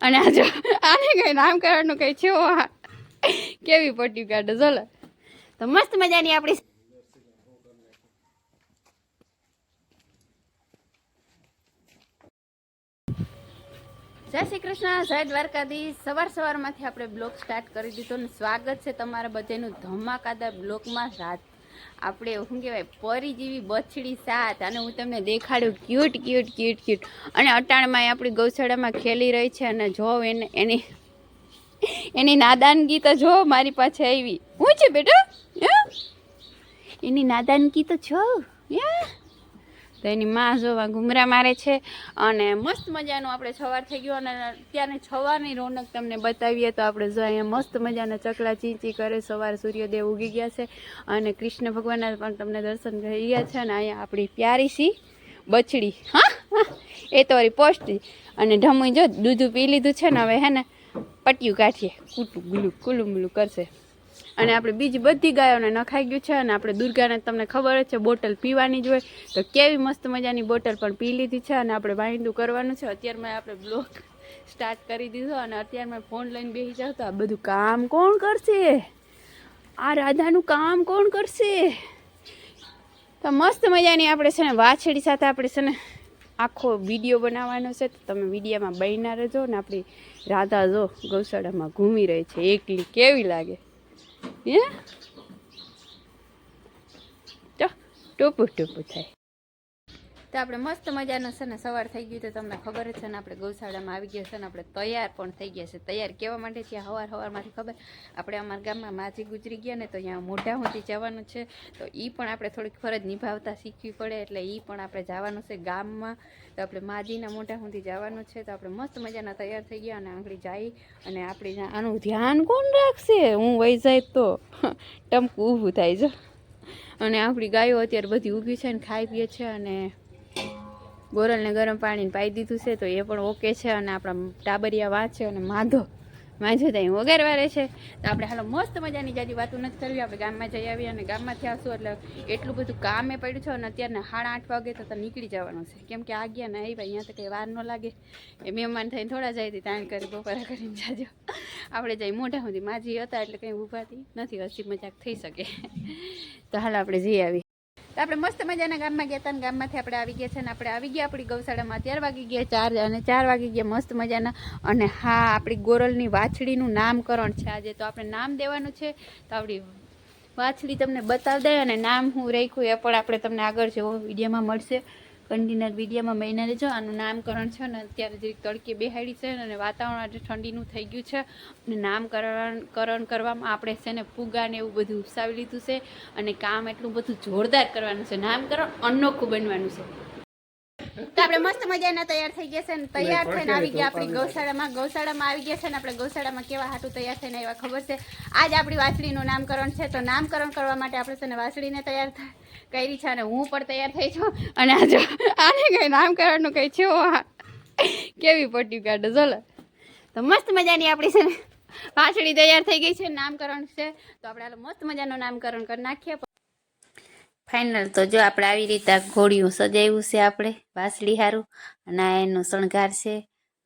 અને આ આને કઈ નામકરણનું કઈ છે કેવી પટ્ટી કાઢે ચલો તો મસ્ત મજાની આપણી જય શ્રી કૃષ્ણ, જય દ્વારકાધીશ. સવાર સવારમાંથી આપણે બ્લોગ સ્ટાર્ટ કરી દીધો ને સ્વાગત છે તમારા બધાનું ધમાકાદાર બ્લોગમાં રાત આપણે શું કહેવાય, પરી જેવી બછડી સાત અને હું તમને દેખાડું ક્યુટ ક્યુટ ક્યુટ ક્યુટ અને અટાણમાં આપણી ગૌશાળામાં ખેલી રહી છે અને જો એને, એની એની નાદાનગી તો જો મારી પાસે આવી હું છે બેટા? એની નાદાનગી તો છો હે? તો એની માં જોવા ઘૂમરા મારે છે અને મસ્ત મજાનું આપણે છવાર થઈ ગયું અને ત્યાંની છવારની રોનક તમને બતાવીએ તો આપણે જો અહીંયા મસ્ત મજાના ચકલા ચીંચી કરે સવાર સૂર્યોદય ઉગી ગયા છે અને કૃષ્ણ ભગવાનના પણ તમને દર્શન થઈ ગયા છે અને અહીંયા આપણી પ્યારી સી બછડી. હા? હા. એ તો વળી પોસ્ટી અને ઢમુઈ જો દૂધ પી લીધું છે ને હવે હે ને પટ્યું કાઢીએ. કૂટું ગુલું, કુલું મુલું કરશે. અને આપણે બીજી બધી ગાયોને નખાઈ ગયું છે અને આપણે દુર્ગાને તમને ખબર જ છે, બોટલ પીવાની જ હોય. તો કેવી મસ્ત મજાની બોટલ પણ પી લીધી છે અને આપણે વાહિંદુ કરવાનું છે. અત્યારમાં આપણે બ્લોક સ્ટાર્ટ કરી દીધો અને અત્યારમાં ફોન લઈને બેસી જાવ તો આ બધું કામ કોણ કરશે? આ રાધાનું કામ કોણ કરશે? તો મસ્ત મજાની આપણે છે ને વાછડી સાથે આપણે છે ને આખો વીડિયો બનાવવાનો છે. તો તમે વિડીયોમાં બહીના રહેજો ને આપણી રાધા જો ગૌશાળામાં ઘૂમી રહી છે. એકલી કેવી લાગે? હે તો ટોપું ટોપું થાય તો આપણે મસ્ત મજાનો છે ને, સવાર થઈ ગયું તો તમને ખબર જ છે ને, આપણે ગૌશાળામાં આવી ગયા છે ને, આપણે તૈયાર પણ થઈ ગયા છે. તૈયાર કેવા માટે ત્યાં હવાર હવારમાંથી ખબર? આપણે અમારા ગામમાં માજી ગુજરી ગયા ને, તો અહીંયા મોઢા સુધી જવાનું છે. તો એ પણ આપણે થોડીક ફરજ નિભાવતા શીખવી પડે, એટલે એ પણ આપણે જવાનું છે ગામમાં. તો આપણે માજીના મોઢા સુધી જવાનું છે. તો આપણે મસ્ત મજાના તૈયાર થઈ ગયા અને આંગળી જાય અને આપણે આનું ધ્યાન કોણ રાખશે? હું વહી જાય તો ટમકું ઊભું થાય છે. અને આપણી ગાયો અત્યારે બધી ઊભી છે ને, ખાઈ પીએ છે અને ગોરલને ગરમ પાણીને પાઈ દીધું છે, તો એ પણ ઓકે છે અને આપણા ટાબરિયા વાંચે અને માધો. માધો ત્યાં વગાડવા રહે છે. તો આપણે હાલો મસ્ત મજાની જાજી વાતો નથી કરવી, આપણે ગામમાં જઈ આવીએ અને ગામમાંથી આવશું એટલે એટલું બધું કામે પડ્યું છે અને અત્યારના સાડા આઠ વાગે તો નીકળી જવાનું છે. કેમ કે આ ગયા ને આવ્યા, અહીંયા તો કંઈ વાર ન લાગે. એ મહેમાન થઈને થોડા જાય હતી તાણ કરી, બપોરા કરીને જાજો. આપણે જઈ મોઢા સુધી માજી હતા એટલે કંઈ ઊભાતી નથી, હસી મજાક થઈ શકે. તો હાલ આપણે જઈ આવી તો આપણે મસ્ત મજાના ગામમાં ગયા હતા ને ગામમાંથી આપણે આવી ગયા છે ને આપણે આવી ગયા આપણી ગૌશાળામાં. ચાર વાગી ગયા ચાર અને ચાર વાગી ગયા મસ્ત મજાના. અને હા, આપણી ગોરલની વાછડીનું નામકરણ છે આજે. તો આપણે નામ દેવાનું છે. તો આપણી વાછડી તમને બતાવી દે અને નામ હું રાખ્યું એ પણ આપણે તમને આગળ જેવો વિડીયોમાં મળશે. કન્ટિન્યુઅર વિડીયામાં મહિના લેજો આનું નામકરણ છે ને અત્યારે જરીક તડકે બેહાડી છે અને વાતાવરણ આજે ઠંડીનું થઈ ગયું છે. અને નામકરણ, કરણ કરવામાં આપણે છે ને ફુગાને એવું બધું ઉપસાવી લીધું છે અને કામ એટલું બધું જોરદાર કરવાનું છે. નામકરણ અનોખું બનવાનું છે. તો આપણે મસ્ત મજાના તૈયાર થઈ ગયા છે ને તૈયાર થઈને આવી ગયા આપણી ગૌશાળામાં. ગૌશાળામાં આવી ગયા છે ને આપણે ગૌશાળામાં કેવા હાટું તૈયાર થઈને એવા ખબર છે? આજ આપણી વાછડીનું નામકરણ છે તો નામકરણ કરવા માટે આપણે છે ને વાછડીને તૈયાર કરી છે અને હું પણ તૈયાર થઈ છું. અને આ જો આને કઈ નામકરણનું કઈ છે? કેવી પટ્ટી કાઢે ચલો તો મસ્ત મજાની આપણી છે ને વાછડી તૈયાર થઈ ગઈ છે નામકરણ છે. તો આપણે મસ્ત મજાનું નામકરણ કરી નાખીએ. ફાઇનલ તો જો આપણે આવી રીતે ઘોડિયું સજાવ્યું છે આપણે વાસળી હારું અને આ એનો શણગાર છે.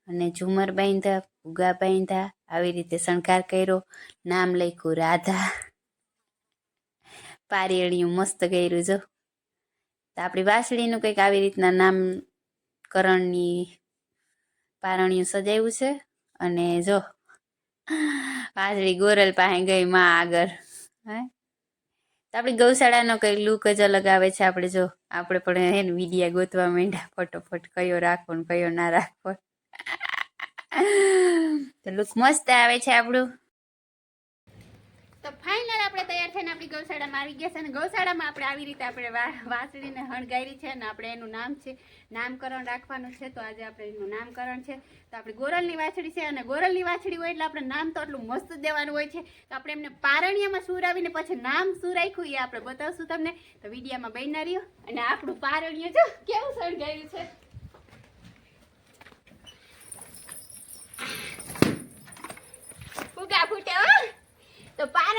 અને ઝુમર બાંધ્યા ભૂગા બાંધ્યા, આવી રીતે શણગાર કર્યો. નામ લખ્યું રાધા. પારેળિયું મસ્ત કર્યું જો. તો આપણી વાસળીનું કંઈક આવી રીતના નામકરણની પારણિયું સજાવ્યું છે. અને જો, વાસળી ગોરલ પાસે ગઈ માં આગળ. હે? તો આપણી ગૌશાળાનો કઈ લુક જ અલગ આવે છે આપણે જો. આપણે પણ એને વિડીયા ગોતવા માંડ્યા, ફટોફટ કયો રાખવો ને કયો ના રાખવો. તો લુક મસ્ત આવે છે આપણું તો ફાઇનલ આપણે તૈયાર થઈને આપણી ગૌશાળામાં આવી ગયા છે અને ગૌશાળામાં આપણે આવી રીતે આપણે વાસળીને હણગાયરી છે અને આપણે એનું નામ છે, નામકરણ રાખવાનું છે. તો આજે આપણે એનું નામકરણ છે. તો આપણે ગોરલની વાછડી છે અને ગોરલની વાછડી હોય એટલે આપણે નામ તો એટલું મસ્ત દેવાનું હોય છે. તો આપણે એમને પારણિયામાં સુરાવીને પછી નામ શું રાખ્યું એ આપણે બતાવશું તમને. તો વિડીયામાં બન્યા રહ્યો અને આપણું પારણિયું જો કેવું શણગાર્યું છે.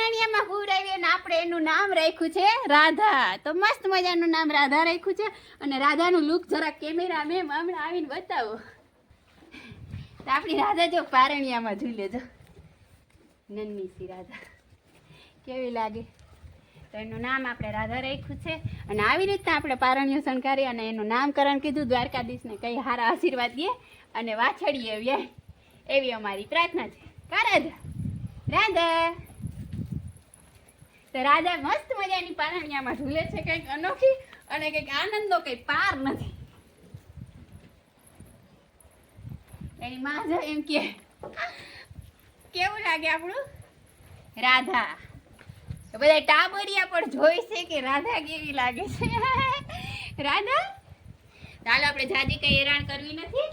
પારણિયામાં હુરાવી અને આપણે એનું નામ રાખ્યું છે રાધા. તો મસ્ત મજાનું નામ રાધા રાખ્યું છે. અને રાધાનું લુક જરા કેમેરા મેમ હમણાં આવીને બતાવો. તો આપણી રાધા જો પારણિયામાં જોઈ લેજો. નન્ની સી રાધા. કેવી લાગે? તો એનું નામ આપણે રાધા રાખ્યું છે. અને આવી રીતના આપણે પારણ્ય શણગારી અને એનું નામકરણ કીધું દ્વારકાધીશને કઈ હારા આશીર્વાદ દે અને વાછડીએ વ્યાય. એવી અમારી પ્રાર્થના છે. કરે રાધા. તો રાજા મસ્ત મજાની પારણિયામાં ઝૂલે છે, કંઈક અનોખી અને કંઈક આનંદનો કંઈ પાર નથી. એની માં જો એમ કે, કેવું લાગે આપણું? રાધા. બધા ટાબરિયા પણ જોઈ છે કે રાધા કેવી લાગે છે. રાધા, ચાલો આપણે જાજી કઈ હેરાન કરવી નથી.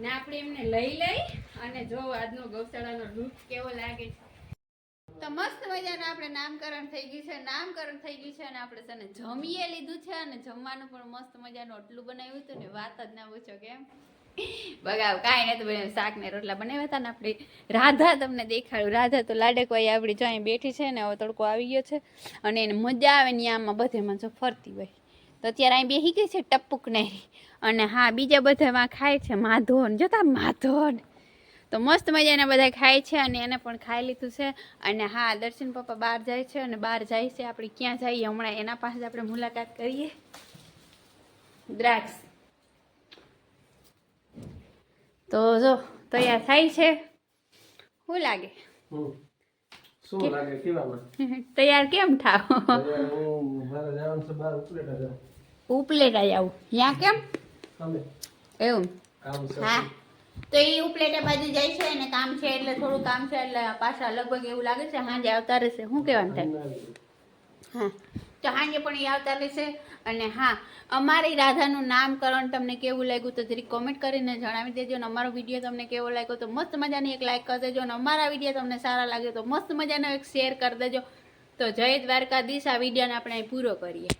ને આપણે એમને લઈ લઈ અને જો આજનો ગૌશાળાનો લુક કેવો લાગે છે. તો મસ્ત મજાનું આપણે નામકરણ થઈ ગયું છે, નામકરણ થઈ ગયું છે અને આપણે છે જમીએ લીધું છે અને જમવાનું પણ મસ્ત મજાનું આટલું બનાવ્યું હતું ને વાત જ ના પૂછો કેમ બગાવ, કાંઈ નતું બને શાક ને રોટલા બનાવ્યા હતા ને આપણે. રાધા તમને દેખાડ્યું રાધા તો લાડકવાઈ આપણી જો અહીં બેઠી છે ને હવે તડકો આવી ગયો છે અને એને મજા આવે ને આમાં બધેમાં જો ફરતી હોય. તો અત્યારે અહીં બેસી ગઈ છે ટપુક ને અને હા, બીજા બધામાં ખાય છે માધોન જોતા માધોન તો મસ્ત મજાના બધા ખાય છે અને એને પણ ખાઈ લીધું છે. અને હા દર્શન પપ્પા બહાર જાય છે અને બહાર જાય છે. આપણે ક્યાં જઈએ? હમણાં એના પાસે આપણે મુલાકાત કરીએ. દ્રાક્ષ. તો જો તૈયાર થાય છે. શું લાગે. શું લાગે? કેવામાં તૈયાર કેમ થાવ? મારે જવાનું છે બહાર ઉપલેટા જાવ. ઉપલેટા જાવું. ત્યાં કેમ? એવું. હા. તો એ ઉપલેટા બાજુ જાય છે અને કામ છે એટલે થોડું કામ છે એટલે પાછા લગભગ એવું લાગે છે સાંજે આવતા રહેશે શું કહેવાનું થાય? હા. તો હાંજે પણ એ આવતા રહેશે અને હા અમારી રાધાનું નામકરણ તમને કેવું લાગ્યું તો જરી કોમેન્ટ કરીને જણાવી દેજો અને અમારો વીડિયો તમને કેવો લાગ્યો તો મસ્ત મજાની એક લાઈક કરી દેજો અને અમારા વીડિયો તમને સારા લાગે તો મસ્ત મજાનો એક શેર કરી દેજો. તો જય દ્વારકાધીશ આ વિડીયોને આપણે પૂરો કરીએ.